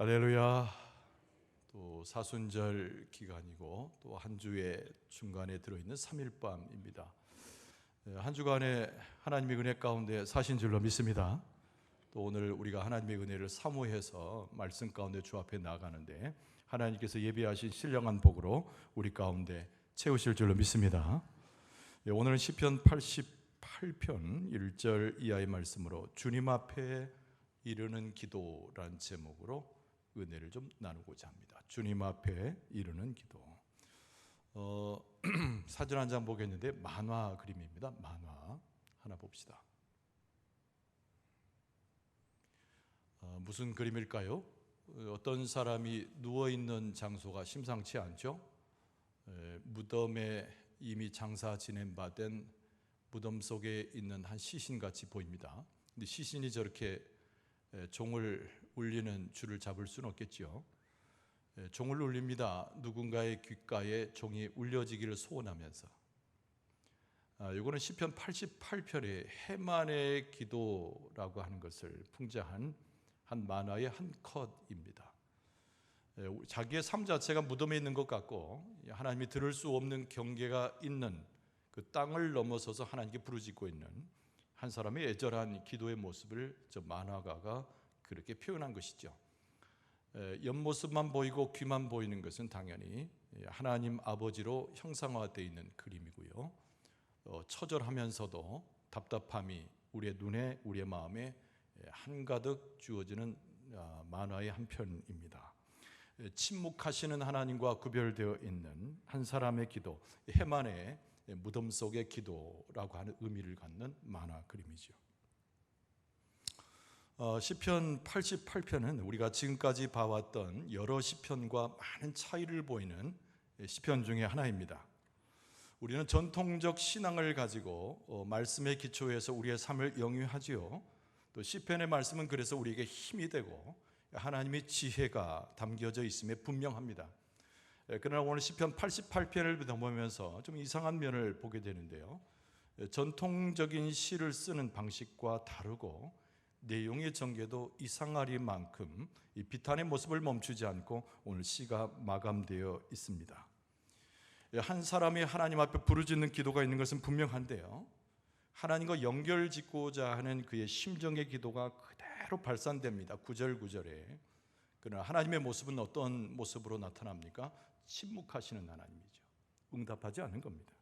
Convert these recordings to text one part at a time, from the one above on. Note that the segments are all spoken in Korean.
할렐루야. 또 사순절 기간이고 또 한 주의 중간에 들어 있는 3일 밤입니다. 한 주간에 하나님의 은혜 가운데 사신 줄로 믿습니다. 또 오늘 우리가 하나님의 은혜를 사모해서 말씀 가운데 주 앞에 나가는데 하나님께서 예비하신 신령한 복으로 우리 가운데 채우실 줄로 믿습니다. 예, 오늘은 시편 88편 1절 이하의 말씀으로 주님 앞에 이르는 기도란 제목으로 은혜를 좀 나누고자 합니다. 주님 앞에 이르는 기도. 어, 사진 한 장 보겠는데 만화 그림입니다. 만화 하나 봅시다. 어, 무슨 그림일까요? 어떤 사람이 누워 있는 장소가 심상치 않죠. 에, 무덤에 이미 장사 지낸 바 된 무덤 속에 있는 한 시신 같이 보입니다. 근데 시신이 저렇게 에, 종을 울리는 줄을 잡을 수는 없겠지요. 에, 종을 울립니다. 누군가의 귓가에 종이 울려지기를 소원하면서. 아, 이거는 시편 88편의 해만의 기도라고 하는 것을 풍자한 한 만화의 한 컷입니다. 에, 자기의 삶 자체가 무덤에 있는 것 같고 하나님이 들을 수 없는 경계가 있는 그 땅을 넘어서서 하나님께 부르짖고 있는 한 사람의 애절한 기도의 모습을 저 만화가가 그렇게 표현한 것이죠. 에, 옆모습만 보이고 귀만 보이는 것은 당연히 하나님 아버지로 형상화되어 있는 그림이고요. 어, 처절하면서도 답답함이 우리의 눈에 우리의 마음에 한가득 주어지는 아, 만화의 한 편입니다. 에, 침묵하시는 하나님과 구별되어 있는 한 사람의 기도, 해만의 무덤 속의 기도라고 하는 의미를 갖는 만화 그림이죠. 어, 시편 88편은 우리가 지금까지 봐왔던 여러 시편과 많은 차이를 보이는 시편 중에 하나입니다. 우리는 전통적 신앙을 가지고 어, 말씀의 기초에서 우리의 삶을 영위하지요. 또 시편의 말씀은 그래서 우리에게 힘이 되고 하나님의 지혜가 담겨져 있음에 분명합니다. 예, 그러나 오늘 시편 88편을 넘으면서 좀 이상한 면을 보게 되는데요. 예, 전통적인 시를 쓰는 방식과 다르고 내용의 전개도 이상하리만큼 이 비탄의 모습을 멈추지 않고 오늘 시가 마감되어 있습니다. 예, 한 사람이 하나님 앞에 부르짖는 기도가 있는 것은 분명한데요. 하나님과 연결 짓고자 하는 그의 심정의 기도가 그대로 발산됩니다. 구절 구절에. 그러나 하나님의 모습은 어떤 모습으로 나타납니까? 침묵하시는 하나님이죠. 응답하지 않는 겁니다.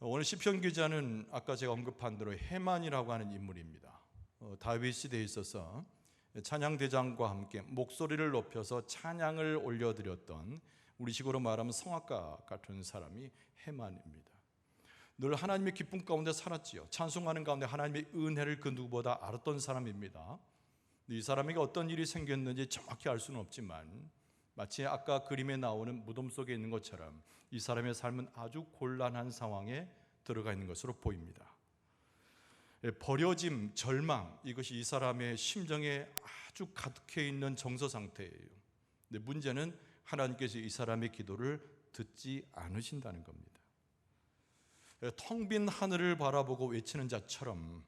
오늘 시편 기자는 아까 제가 언급한 대로 해만이라고 하는 인물입니다. 어, 다윗 시대에 있어서 찬양 대장과 함께 목소리를 높여서 찬양을 올려드렸던 우리식으로 말하면 성악가 같은 사람이 해만입니다. 늘 하나님의 기쁨 가운데 살았지요. 찬송하는 가운데 하나님의 은혜를 그 누구보다 알았던 사람입니다. 이 사람에게 어떤 일이 생겼는지 정확히 알 수는 없지만 마치 아까 그림에 나오는 무덤 속에 있는 것처럼 이 사람의 삶은 아주 곤란한 상황에 들어가 있는 것으로 보입니다. 예, 버려짐, 절망 이것이 이 사람의 심정에 아주 가득해 있는 정서 상태예요. 근데 문제는 하나님께서 이 사람의 기도를 듣지 않으신다는 겁니다. 예, 텅빈 하늘을 바라보고 외치는 자처럼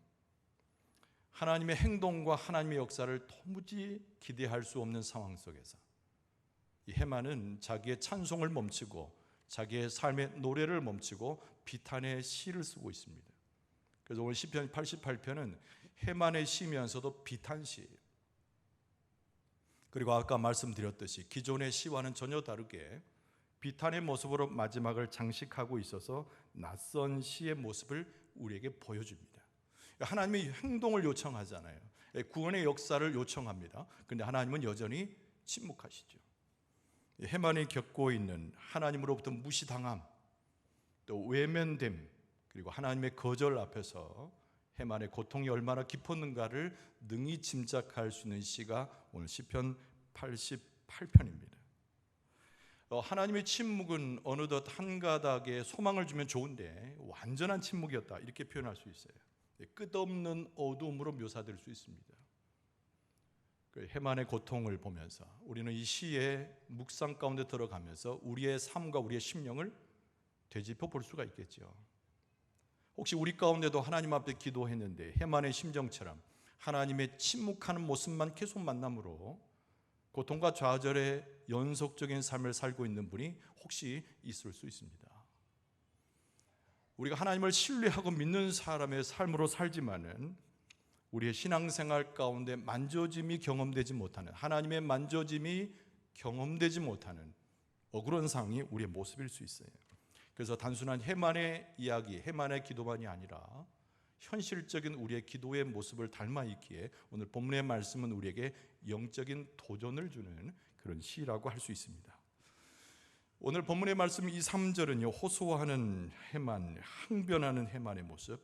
하나님의 행동과 하나님의 역사를 도무지 기대할 수 없는 상황 속에서 이 해만은 자기의 찬송을 멈추고 자기의 삶의 노래를 멈추고 비탄의 시를 쓰고 있습니다. 그래서 오늘 시편 88편은 해만의 시면서도 비탄 시예요. 그리고 아까 말씀드렸듯이 기존의 시와는 전혀 다르게 비탄의 모습으로 마지막을 장식하고 있어서 낯선 시의 모습을 우리에게 보여줍니다. 하나님이 행동을 요청하잖아요. 구원의 역사를 요청합니다. 그런데 하나님은 여전히 침묵하시죠. 해만이 겪고 있는 하나님으로부터 무시당함, 또 외면됨, 그리고 하나님의 거절 앞에서 해만의 고통이 얼마나 깊었는가를 능히 짐작할 수 있는 시가 오늘 시편 88편입니다. 어, 하나님의 침묵은 어느덧 한 가닥에 소망을 주면 좋은데 완전한 침묵이었다 이렇게 표현할 수 있어요. 끝없는 어두움으로 묘사될 수 있습니다. 그 해만의 고통을 보면서 우리는 이 시의 묵상 가운데 들어가면서 우리의 삶과 우리의 심령을 되짚어 볼 수가 있겠죠. 혹시 우리 가운데도 하나님 앞에 기도했는데 해만의 심정처럼 하나님의 침묵하는 모습만 계속 만남으로 고통과 좌절의 연속적인 삶을 살고 있는 분이 혹시 있을 수 있습니다. 우리가 하나님을 신뢰하고 믿는 사람의 삶으로 살지만은 우리의 신앙생활 가운데 만져짐이 경험되지 못하는 하나님의 만져짐이 경험되지 못하는 억울한 상황이 우리의 모습일 수 있어요. 그래서 단순한 해만의 이야기, 해만의 기도만이 아니라 현실적인 우리의 기도의 모습을 닮아 있기에 오늘 본문의 말씀은 우리에게 영적인 도전을 주는 그런 시라고 할 수 있습니다. 오늘 본문의 말씀 이 3절은요. 호소하는 해만, 항변하는 해만의 모습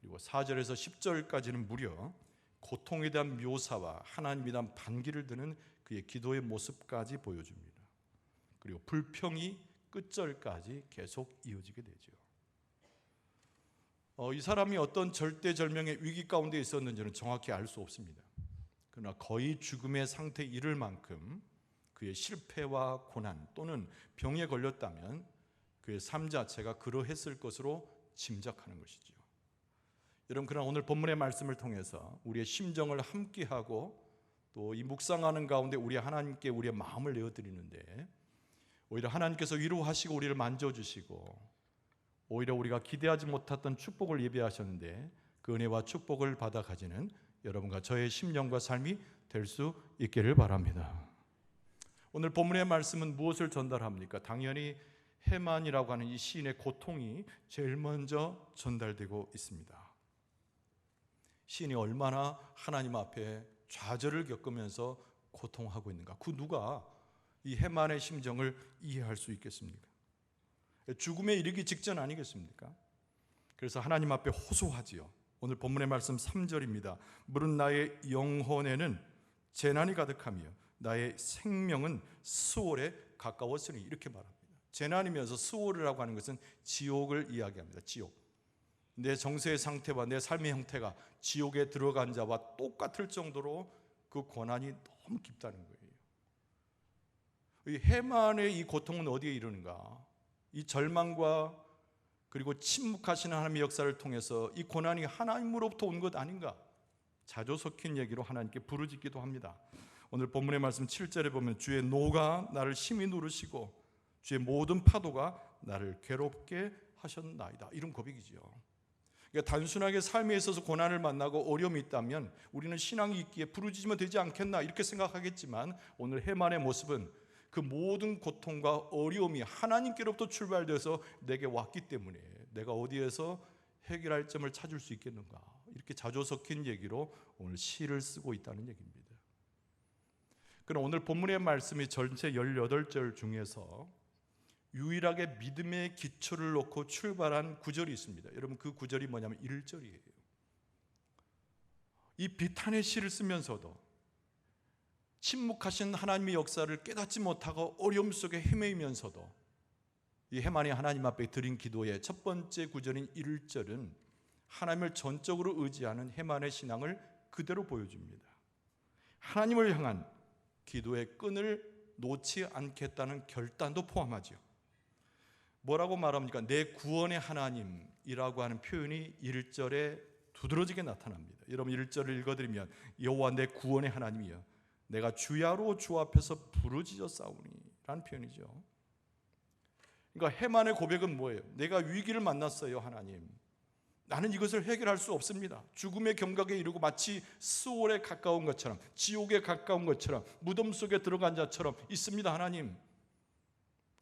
그리고 4절에서 10절까지는 무려 고통에 대한 묘사와 하나님에 대한 반기를 드는 그의 기도의 모습까지 보여줍니다. 그리고 불평이 끝절까지 계속 이어지게 되죠. 어, 이 사람이 어떤 절대절명의 위기 가운데 있었는지는 정확히 알 수 없습니다. 그러나 거의 죽음의 상태에 이를 만큼 그의 실패와 고난 또는 병에 걸렸다면 그의 삶 자체가 그러했을 것으로 짐작하는 것이죠. 여러분 그러나 오늘 본문의 말씀을 통해서 우리의 심정을 함께하고 또 이 묵상하는 가운데 우리 하나님께 우리의 마음을 내어 드리는데 오히려 하나님께서 위로하시고 우리를 만져 주시고 오히려 우리가 기대하지 못했던 축복을 예배하셨는데 그 은혜와 축복을 받아 가지는 여러분과 저의 심령과 삶이 될 수 있기를 바랍니다. 오늘 본문의 말씀은 무엇을 전달합니까? 당연히 해만이라고 하는 이 시인의 고통이 제일 먼저 전달되고 있습니다. 시인이 얼마나 하나님 앞에 좌절을 겪으면서 고통하고 있는가? 그 누가 이 해만의 심정을 이해할 수 있겠습니까? 죽음에 이르기 직전 아니겠습니까? 그래서 하나님 앞에 호소하지요. 오늘 본문의 말씀 3절입니다. 물은 나의 영혼에는 재난이 가득하며 나의 생명은 수월에 가까웠으니 이렇게 말합니다. 재난이면서 수월이라고 하는 것은 지옥을 이야기합니다. 지옥. 내 정서의 상태와 내 삶의 형태가 지옥에 들어간 자와 똑같을 정도로 그 고난이 너무 깊다는 거예요. 이 해만의 이 고통은 어디에 이르는가? 이 절망과 그리고 침묵하시는 하나님의 역사를 통해서 이 고난이 하나님으로부터 온 것 아닌가? 자조 섞인 얘기로 하나님께 부르짖기도 합니다. 오늘 본문의 말씀 7절에 보면 주의 노가 나를 심히 누르시고 주의 모든 파도가 나를 괴롭게 하셨나이다. 이런 고백이지요. 그러니까 단순하게 삶에 있어서 고난을 만나고 어려움이 있다면 우리는 신앙이 있기에 부르짖으면 되지 않겠나 이렇게 생각하겠지만 오늘 해만의 모습은 그 모든 고통과 어려움이 하나님께로부터 출발돼서 내게 왔기 때문에 내가 어디에서 해결할 점을 찾을 수 있겠는가 이렇게 자조 섞인 얘기로 오늘 시를 쓰고 있다는 얘기입니다. 그럼 오늘 본문의 말씀이 전체 18절 중에서 유일하게 믿음의 기초를 놓고 출발한 구절이 있습니다. 여러분 그 구절이 뭐냐면 1절이에요. 이 비탄의 시를 쓰면서도 침묵하신 하나님의 역사를 깨닫지 못하고 어려움 속에 헤매이면서도 이 해만이 하나님 앞에 드린 기도의 첫 번째 구절인 1절은 하나님을 전적으로 의지하는 해만의 신앙을 그대로 보여줍니다. 하나님을 향한 기도의 끈을 놓지 않겠다는 결단도 포함하죠. 뭐라고 말합니까? 내 구원의 하나님이라고 하는 표현이 1절에 두드러지게 나타납니다. 여러분 1절을 읽어드리면 여호와 내 구원의 하나님이여 내가 주야로 주 앞에서 부르짖어 싸우니 라는 표현이죠. 그러니까 해만의 고백은 뭐예요? 내가 위기를 만났어요 하나님. 나는 이것을 해결할 수 없습니다. 죽음의 경각에 이르고 마치 수월에 가까운 것처럼 지옥에 가까운 것처럼 무덤 속에 들어간 자처럼 있습니다 하나님.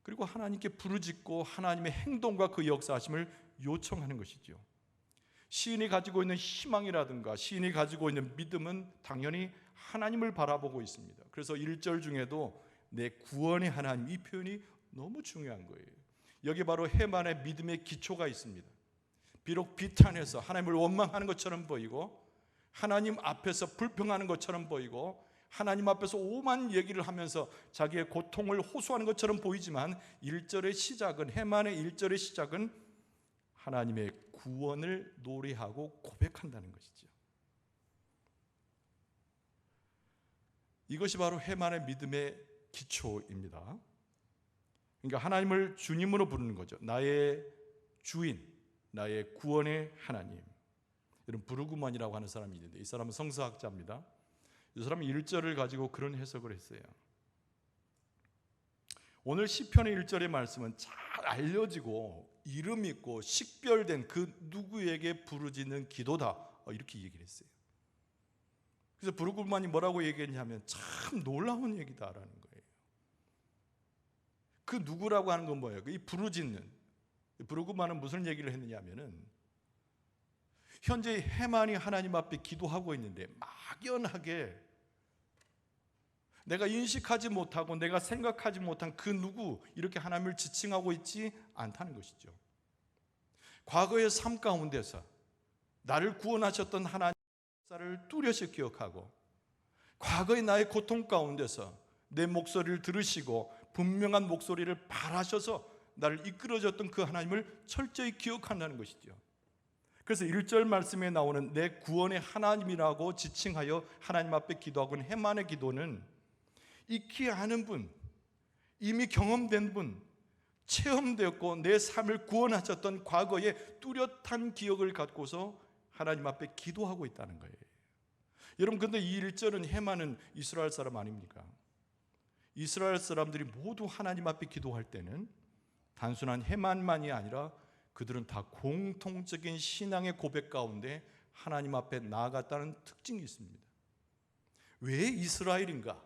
그리고 하나님께 부르짖고 하나님의 행동과 그 역사하심을 요청하는 것이죠. 시인이 가지고 있는 희망이라든가 시인이 가지고 있는 믿음은 당연히 하나님을 바라보고 있습니다. 그래서 1절 중에도 내 구원의 하나님 이 표현이 너무 중요한 거예요. 여기 바로 해만의 믿음의 기초가 있습니다. 비록 비탄해서 하나님을 원망하는 것처럼 보이고 하나님 앞에서 불평하는 것처럼 보이고 하나님 앞에서 오만 얘기를 하면서 자기의 고통을 호소하는 것처럼 보이지만 1절의 시작은 해만의 1절의 시작은 하나님의 구원을 노래하고 고백한다는 것이죠. 이것이 바로 해만의 믿음의 기초입니다. 그러니까 하나님을 주님으로 부르는 거죠. 나의 주인, 나의 구원의 하나님. 이런 부르구만이라고 하는 사람이 있는데 이 사람은 성서학자입니다. 이 사람은 1절을 가지고 그런 해석을 했어요. 오늘 시편의 1절의 말씀은 잘 알려지고 이름 있고 식별된 그 누구에게 부르짖는 기도다. 어, 이렇게 얘기를 했어요. 그래서 부르고만이 뭐라고 얘기했냐면 참 놀라운 얘기다라는 거예요. 그 누구라고 하는 건 뭐예요? 이 부르짖는 부르고만은 무슨 얘기를 했느냐면은 현재 해만이 하나님 앞에 기도하고 있는데 막연하게 내가 인식하지 못하고 내가 생각하지 못한 그 누구 이렇게 하나님을 지칭하고 있지 않다는 것이죠. 과거의 삶 가운데서 나를 구원하셨던 하나님 역사를 뚜렷이 기억하고 과거의 나의 고통 가운데서 내 목소리를 들으시고 분명한 목소리를 바라셔서 나를 이끌어줬던 그 하나님을 철저히 기억한다는 것이죠. 그래서 1절 말씀에 나오는 내 구원의 하나님이라고 지칭하여 하나님 앞에 기도하고 있는 해만의 기도는 익히 아는 분, 이미 경험된 분, 체험되었고 내 삶을 구원하셨던 과거의 뚜렷한 기억을 갖고서 하나님 앞에 기도하고 있다는 거예요. 여러분 근데 이 1절은 해마는 이스라엘 사람 아닙니까? 이스라엘 사람들이 모두 하나님 앞에 기도할 때는 단순한 해만만이 아니라 그들은 다 공통적인 신앙의 고백 가운데 하나님 앞에 나아갔다는 특징이 있습니다. 왜 이스라엘인가?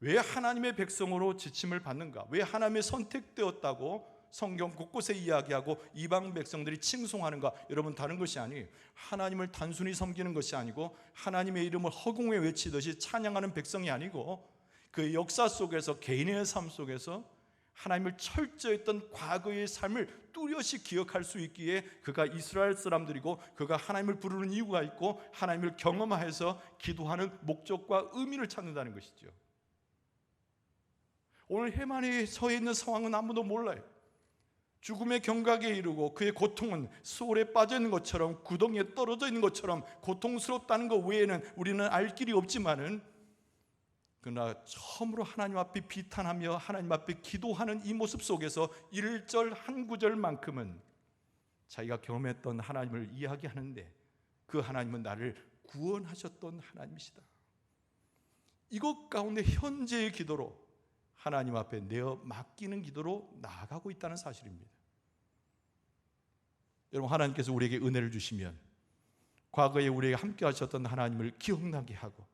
왜 하나님의 백성으로 지침을 받는가? 왜 하나님의 선택되었다고 성경 곳곳에 이야기하고 이방 백성들이 칭송하는가? 여러분 다른 것이 아니 하나님을 단순히 섬기는 것이 아니고 하나님의 이름을 허공에 외치듯이 찬양하는 백성이 아니고 그 역사 속에서 개인의 삶 속에서 하나님을 철저했던 과거의 삶을 뚜렷이 기억할 수 있기에 그가 이스라엘 사람들이고 그가 하나님을 부르는 이유가 있고 하나님을 경험해서 기도하는 목적과 의미를 찾는다는 것이죠. 오늘 해만이 서 있는 상황은 아무도 몰라요. 죽음의 경각에 이르고 그의 고통은 수월에 빠져 있는 것처럼 구덩이에 떨어져 있는 것처럼 고통스럽다는 것 외에는 우리는 알 길이 없지만은 그러나 처음으로 하나님 앞에 비탄하며 하나님 앞에 기도하는 이 모습 속에서 1절 한 구절만큼은 자기가 경험했던 하나님을 이야기하는데 그 하나님은 나를 구원하셨던 하나님이시다. 이것 가운데 현재의 기도로 하나님 앞에 내어 맡기는 기도로 나아가고 있다는 사실입니다. 여러분 하나님께서 우리에게 은혜를 주시면 과거에 우리에게 함께 하셨던 하나님을 기억나게 하고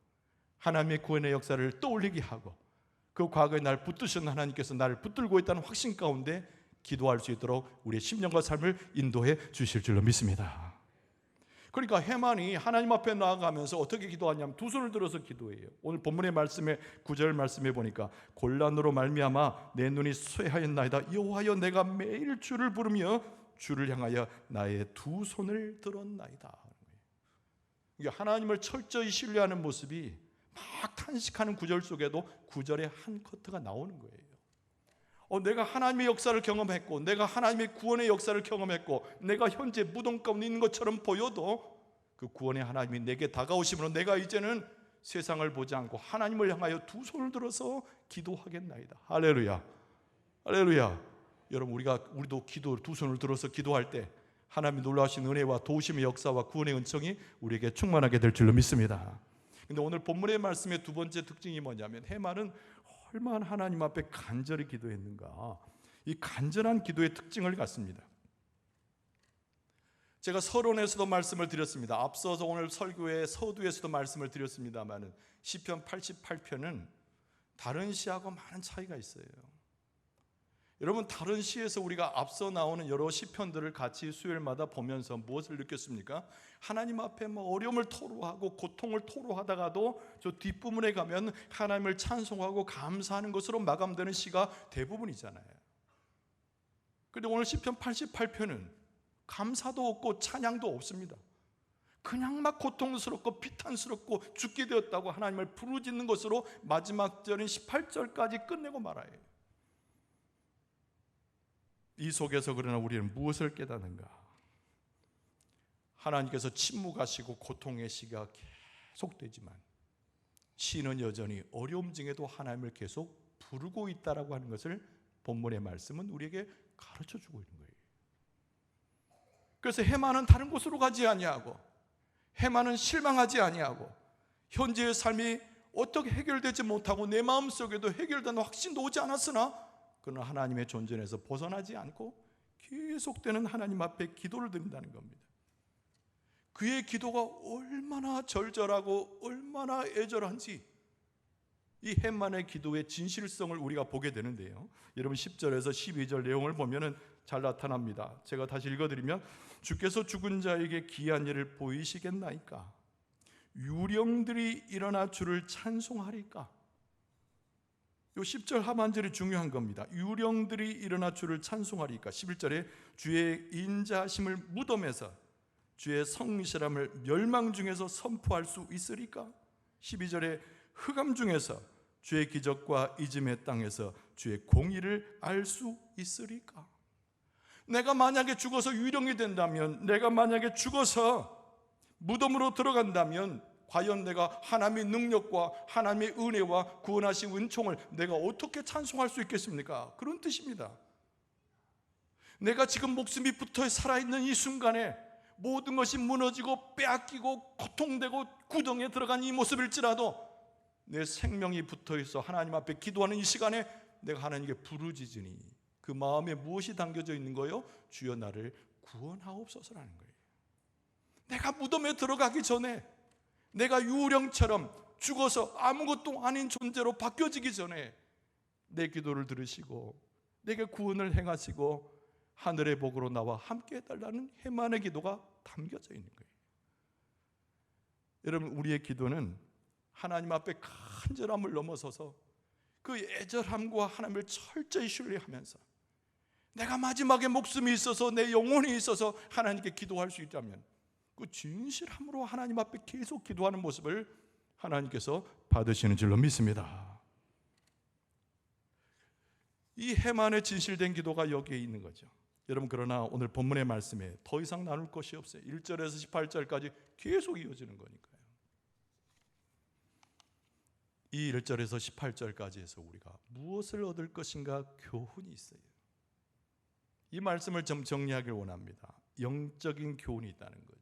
하나님의 구원의 역사를 떠올리게 하고 그 과거에 날 붙드신 하나님께서 나를 붙들고 있다는 확신 가운데 기도할 수 있도록 우리의 심령과 삶을 인도해 주실 줄로 믿습니다. 그러니까 해만이 하나님 앞에 나아가면서 어떻게 기도하냐면 두 손을 들어서 기도해요. 오늘 본문의 말씀에 구절 말씀해 보니까 곤란으로 말미암아 내 눈이 쇠하였나이다. 여호와여 내가 매일 주를 부르며 주를 향하여 나의 두 손을 들었나이다. 이게 하나님을 철저히 신뢰하는 모습이 막 탄식하는 구절 속에도 구절의 한 커트가 나오는 거예요. 어, 내가 하나님의 역사를 경험했고, 내가 하나님의 구원의 역사를 경험했고, 내가 현재 무덤 가운데 있는 것처럼 보여도 그 구원의 하나님이 내게 다가오시므로 내가 이제는 세상을 보지 않고 하나님을 향하여 두 손을 들어서 기도하겠나이다. 할렐루야. 할렐루야. 여러분 우리가 우리도 기도 두 손을 들어서 기도할 때 하나님의 놀라우신 은혜와 도우심의 역사와 구원의 은총이 우리에게 충만하게 될 줄로 믿습니다. 근데 오늘 본문의 말씀의 두 번째 특징이 뭐냐면 해마는 얼마나 하나님 앞에 간절히 기도했는가. 이 간절한 기도의 특징을 갖습니다. 제가 서론에서도 말씀을 드렸습니다. 앞서서 오늘 설교의 서두에서도 말씀을 드렸습니다만은 시편 88편은 다른 시하고 많은 차이가 있어요. 여러분 다른 시에서 우리가 앞서 나오는 여러 시편들을 같이 수요일마다 보면서 무엇을 느꼈습니까? 하나님 앞에 뭐 어려움을 토로하고 고통을 토로하다가도 저 뒷부분에 가면 하나님을 찬송하고 감사하는 것으로 마감되는 시가 대부분이잖아요. 그런데 오늘 시편 88편은 감사도 없고 찬양도 없습니다. 그냥 막 고통스럽고 비탄스럽고 죽게 되었다고 하나님을 부르짖는 것으로 마지막 절인 18절까지 끝내고 말아요. 이 속에서 그러나 우리는 무엇을 깨닫는가? 하나님께서 침묵하시고 고통의 시가 계속되지만 시는 여전히 어려움 중에도 하나님을 계속 부르고 있다라고 하는 것을 본문의 말씀은 우리에게 가르쳐 주고 있는 거예요. 그래서 해마는 다른 곳으로 가지 아니하고 해마는 실망하지 아니하고 현재의 삶이 어떻게 해결되지 못하고 내 마음속에도 해결된 확신도 오지 않았으나 그는 하나님의 존재에서 벗어나지 않고 계속되는 하나님 앞에 기도를 드린다는 겁니다. 그의 기도가 얼마나 절절하고 얼마나 애절한지 이 햇만의 기도의 진실성을 우리가 보게 되는데요. 여러분 10절에서 12절 내용을 보면은 잘 나타납니다. 제가 다시 읽어드리면 주께서 죽은 자에게 기한 일을 보이시겠나이까 유령들이 일어나 주를 찬송하리까 요 10절 하반절이 중요한 겁니다. 유령들이 일어나 주를 찬송하리까. 11절에 주의 인자하심을 무덤에서 주의 성실함을 멸망 중에서 선포할 수 있으리까? 12절에 흑암 중에서 주의 기적과 이즘의 땅에서 주의 공의를 알 수 있으리까? 내가 만약에 죽어서 유령이 된다면 내가 만약에 죽어서 무덤으로 들어간다면 과연 내가 하나님의 능력과 하나님의 은혜와 구원하신 은총을 내가 어떻게 찬송할 수 있겠습니까? 그런 뜻입니다. 내가 지금 목숨이 붙어 살아있는 이 순간에 모든 것이 무너지고 빼앗기고 고통되고 구덩이에 들어간 이 모습일지라도 내 생명이 붙어 있어 하나님 앞에 기도하는 이 시간에 내가 하나님께 부르짖으니 그 마음에 무엇이 담겨져 있는 거요? 주여 나를 구원하옵소서라는 거예요. 내가 무덤에 들어가기 전에 내가 유령처럼 죽어서 아무것도 아닌 존재로 바뀌어지기 전에 내 기도를 들으시고 내게 구원을 행하시고 하늘의 복으로 나와 함께 해달라는 해만의 기도가 담겨져 있는 거예요. 여러분 우리의 기도는 하나님 앞에 간절함을 넘어서서 그 애절함과 하나님을 철저히 신뢰하면서 내가 마지막에 목숨이 있어서 내 영혼이 있어서 하나님께 기도할 수 있다면 그 진실함으로 하나님 앞에 계속 기도하는 모습을 하나님께서 받으시는 줄로 믿습니다. 이 해만의 진실된 기도가 여기에 있는 거죠. 여러분 그러나 오늘 본문의 말씀에 더 이상 나눌 것이 없어요. 1절에서 18절까지 계속 이어지는 거니까요. 이 1절에서 18절까지 해서 우리가 무엇을 얻을 것인가 교훈이 있어요. 이 말씀을 좀 정리하길 원합니다. 영적인 교훈이 있다는 거죠.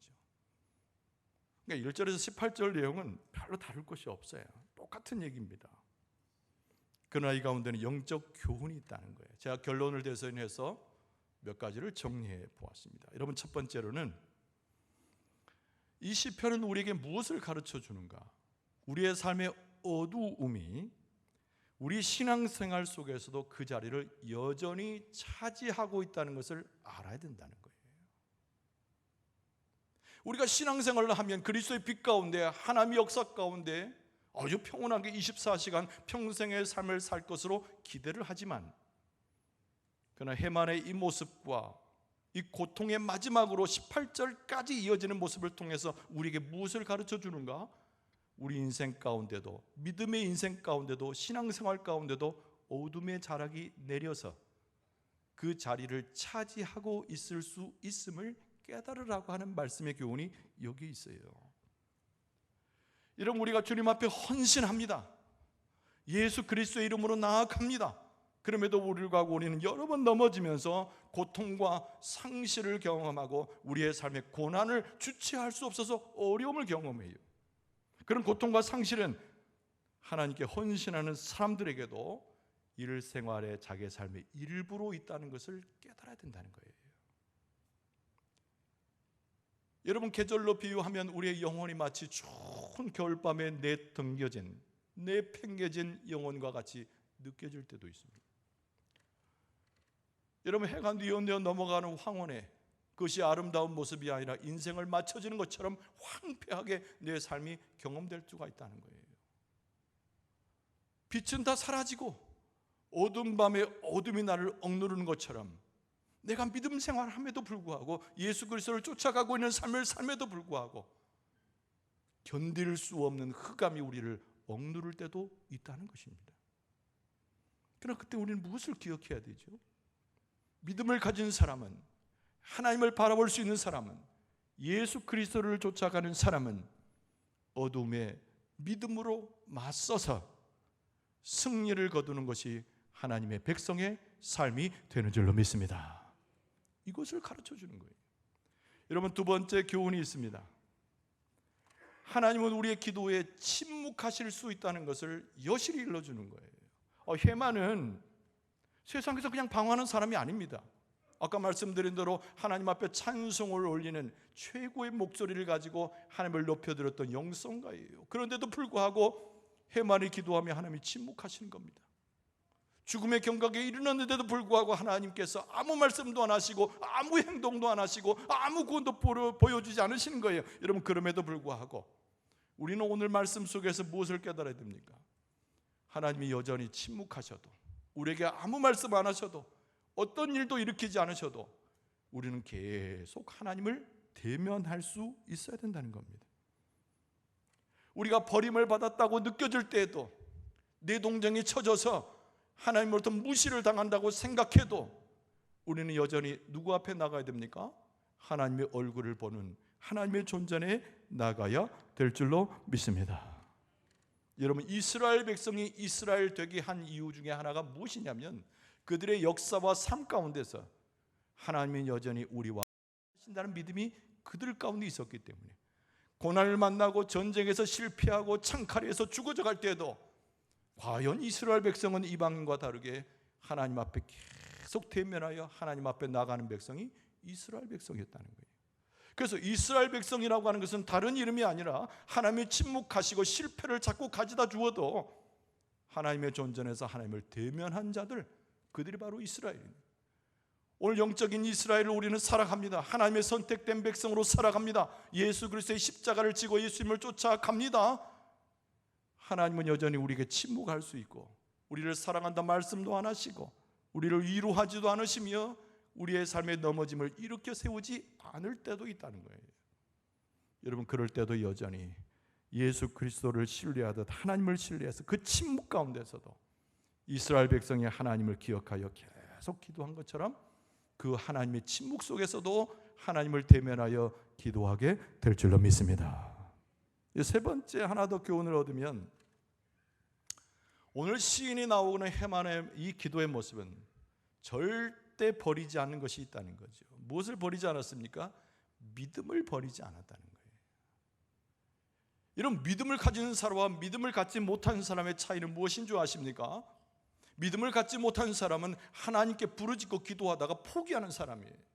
그러니까 1절에서 18절 내용은 별로 다를 것이 없어요. 똑같은 얘기입니다. 그러나 이 가운데는 영적 교훈이 있다는 거예요. 제가 결론을 대선해서 몇 가지를 정리해 보았습니다. 여러분 첫 번째로는 이 시편은 우리에게 무엇을 가르쳐 주는가? 우리의 삶의 어두움이 우리 신앙생활 속에서도 그 자리를 여전히 차지하고 있다는 것을 알아야 된다는 거예요. 우리가 신앙생활을 하면 그리스도의 빛 가운데 하나님의 역사 가운데 아주 평온하게 24시간 평생의 삶을 살 것으로 기대를 하지만 그러나 해만의 이 모습과 이 고통의 마지막으로 18절까지 이어지는 모습을 통해서 우리에게 무엇을 가르쳐 주는가? 우리 인생 가운데도 믿음의 인생 가운데도 신앙생활 가운데도 어둠의 자락이 내려서 그 자리를 차지하고 있을 수 있음을 깨달으라고 하는 말씀의 교훈이 여기 있어요. 이런 우리가 주님 앞에 헌신합니다. 예수 그리스도의 이름으로 나아갑니다. 그럼에도 불구하고 우리는 여러 번 넘어지면서 고통과 상실을 경험하고 우리의 삶의 고난을 주체할 수 없어서 어려움을 경험해요. 그런 고통과 상실은 하나님께 헌신하는 사람들에게도 일생활의 자기 삶의 일부로 있다는 것을 깨달아야 된다는 거예요. 여러분 계절로 비유하면 우리의 영혼이 마치 추운 겨울밤에 내등겨진 내팽개진 영혼과 같이 느껴질 때도 있습니다. 여러분 해가 뉘어뉘어 넘어가는 황혼에 그것이 아름다운 모습이 아니라 인생을 맞춰지는 것처럼 황폐하게 내 삶이 경험될 수가 있다는 거예요. 빛은 다 사라지고 어두운 밤에 어둠이 나를 억누르는 것처럼 내가 믿음 생활함에도 불구하고 예수 그리스도를 쫓아가고 있는 삶을 삶에도 불구하고 견딜 수 없는 흑암이 우리를 억누를 때도 있다는 것입니다. 그러나 그때 우리는 무엇을 기억해야 되죠? 믿음을 가진 사람은 하나님을 바라볼 수 있는 사람은 예수 그리스도를 쫓아가는 사람은 어둠에 믿음으로 맞서서 승리를 거두는 것이 하나님의 백성의 삶이 되는 줄로 믿습니다. 이것을 가르쳐 주는 거예요. 여러분 두 번째 교훈이 있습니다. 하나님은 우리의 기도에 침묵하실 수 있다는 것을 여실히 일러주는 거예요. 어, 해만은 세상에서 그냥 방황하는 사람이 아닙니다. 아까 말씀드린 대로 하나님 앞에 찬송을 올리는 최고의 목소리를 가지고 하나님을 높여드렸던 영성가예요. 그런데도 불구하고 해만이 기도하며 하나님이 침묵하시는 겁니다. 죽음의 경각에 이르렀는데도 불구하고 하나님께서 아무 말씀도 안 하시고 아무 행동도 안 하시고 아무 구원도 보여- 보여주지 않으시는 거예요. 여러분 그럼에도 불구하고 우리는 오늘 말씀 속에서 무엇을 깨달아야 됩니까? 하나님이 여전히 침묵하셔도 우리에게 아무 말씀 안 하셔도 어떤 일도 일으키지 않으셔도 우리는 계속 하나님을 대면할 수 있어야 된다는 겁니다. 우리가 버림을 받았다고 느껴질 때에도 내 동정이 쳐져서 하나님으로부터 무시를 당한다고 생각해도 우리는 여전히 누구 앞에 나가야 됩니까? 하나님의 얼굴을 보는 하나님의 존전에 나가야 될 줄로 믿습니다. 여러분 이스라엘 백성이 이스라엘 되게 한 이유 중에 하나가 무엇이냐면 그들의 역사와 삶 가운데서 하나님이 여전히 우리와 하신다는 믿음이 그들 가운데 있었기 때문에 고난을 만나고 전쟁에서 실패하고 창칼에서 죽어져 갈 때에도 과연 이스라엘 백성은 이방인과 다르게 하나님 앞에 계속 대면하여 하나님 앞에 나가는 백성이 이스라엘 백성이었다는 거예요. 그래서 이스라엘 백성이라고 하는 것은 다른 이름이 아니라 하나님의 침묵하시고 실패를 자꾸 가져다 주어도 하나님의 존전에서 하나님을 대면한 자들 그들이 바로 이스라엘입니다. 오늘 영적인 이스라엘을 우리는 살아갑니다. 하나님의 선택된 백성으로 살아갑니다. 예수 그리스도의 십자가를 지고 예수님을 쫓아갑니다. 하나님은 여전히 우리에게 침묵할 수 있고 우리를 사랑한다 말씀도 안 하시고 우리를 위로하지도 않으시며 우리의 삶의 넘어짐을 일으켜 세우지 않을 때도 있다는 거예요. 여러분 그럴 때도 여전히 예수 그리스도를 신뢰하듯 하나님을 신뢰해서 그 침묵 가운데서도 이스라엘 백성이 하나님을 기억하여 계속 기도한 것처럼 그 하나님의 침묵 속에서도 하나님을 대면하여 기도하게 될 줄로 믿습니다. 이세 번째 하나 더 교훈을 얻으면 오늘 시인이 나오는 해만의 이 기도의 모습은 절대 버리지 않는 것이 있다는 거죠. 무엇을 버리지 않았습니까? 믿음을 버리지 않았다는 거예요. 이런 믿음을 가진 사람과 믿음을 갖지 못한 사람의 차이는 무엇인 줄 아십니까? 믿음을 갖지 못한 사람은 하나님께 부르짖고 기도하다가 포기하는 사람이에요.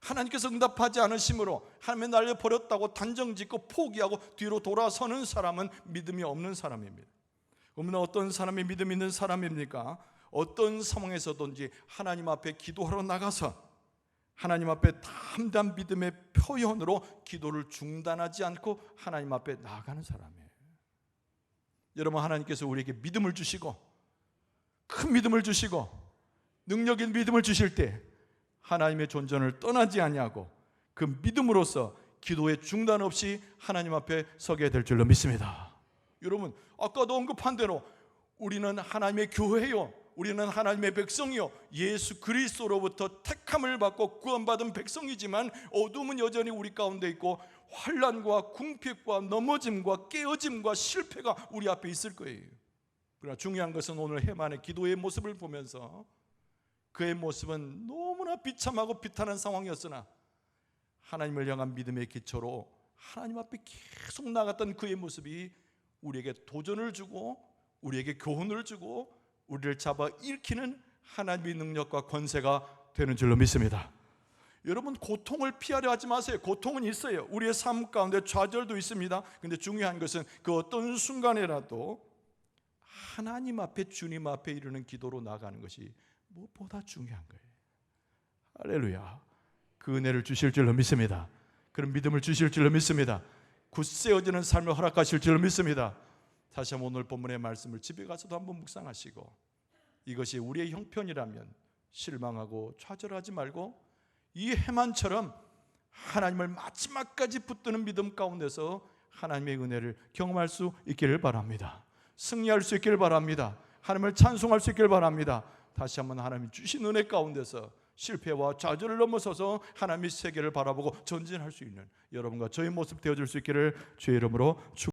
하나님께서 응답하지 않으심으로 하나님의 날려 버렸다고 단정짓고 포기하고 뒤로 돌아서는 사람은 믿음이 없는 사람입니다. 그러면 어떤 사람이 믿음 있는 사람입니까? 어떤 상황에서든지 하나님 앞에 기도하러 나가서 하나님 앞에 담담 믿음의 표현으로 기도를 중단하지 않고 하나님 앞에 나아가는 사람이에요. 여러분 하나님께서 우리에게 믿음을 주시고 큰 믿음을 주시고 능력 있는 믿음을 주실 때 하나님의 존전을 떠나지 아니하고 그 믿음으로써 기도의 중단 없이 하나님 앞에 서게 될 줄로 믿습니다. 여러분 아까도 언급한 대로 우리는 하나님의 교회요. 우리는 하나님의 백성이요. 예수 그리스도로부터 택함을 받고 구원받은 백성이지만 어둠은 여전히 우리 가운데 있고 환란과 궁핍과 넘어짐과 깨어짐과 실패가 우리 앞에 있을 거예요. 그러나 중요한 것은 오늘 해만의 기도의 모습을 보면서 그의 모습은 너무나 비참하고 비탄한 상황이었으나 하나님을 향한 믿음의 기초로 하나님 앞에 계속 나갔던 그의 모습이 우리에게 도전을 주고 우리에게 교훈을 주고 우리를 잡아 일으키는 하나님의 능력과 권세가 되는 줄로 믿습니다. 여러분 고통을 피하려 하지 마세요. 고통은 있어요. 우리의 삶 가운데 좌절도 있습니다. 근데 중요한 것은 그 어떤 순간에라도 하나님 앞에 주님 앞에 이르는 기도로 나가는 것이 무엇보다 중요한 거예요. 할렐루야. 그 은혜를 주실 줄로 믿습니다. 그런 믿음을 주실 줄로 믿습니다. 굳세어지는 삶을 허락하실 줄로 믿습니다. 다시 한번 오늘 본문의 말씀을 집에 가서도 한번 묵상하시고 이것이 우리의 형편이라면 실망하고 좌절하지 말고 이 해만처럼 하나님을 마지막까지 붙드는 믿음 가운데서 하나님의 은혜를 경험할 수 있기를 바랍니다. 승리할 수 있기를 바랍니다. 하나님을 찬송할 수 있기를 바랍니다. 다시 한번 하나님 주신 은혜 가운데서 실패와 좌절을 넘어서서 하나님의 세계를 바라보고 전진할 수 있는 여러분과 저의 모습 되어줄 수 있기를 주의 이름으로 축.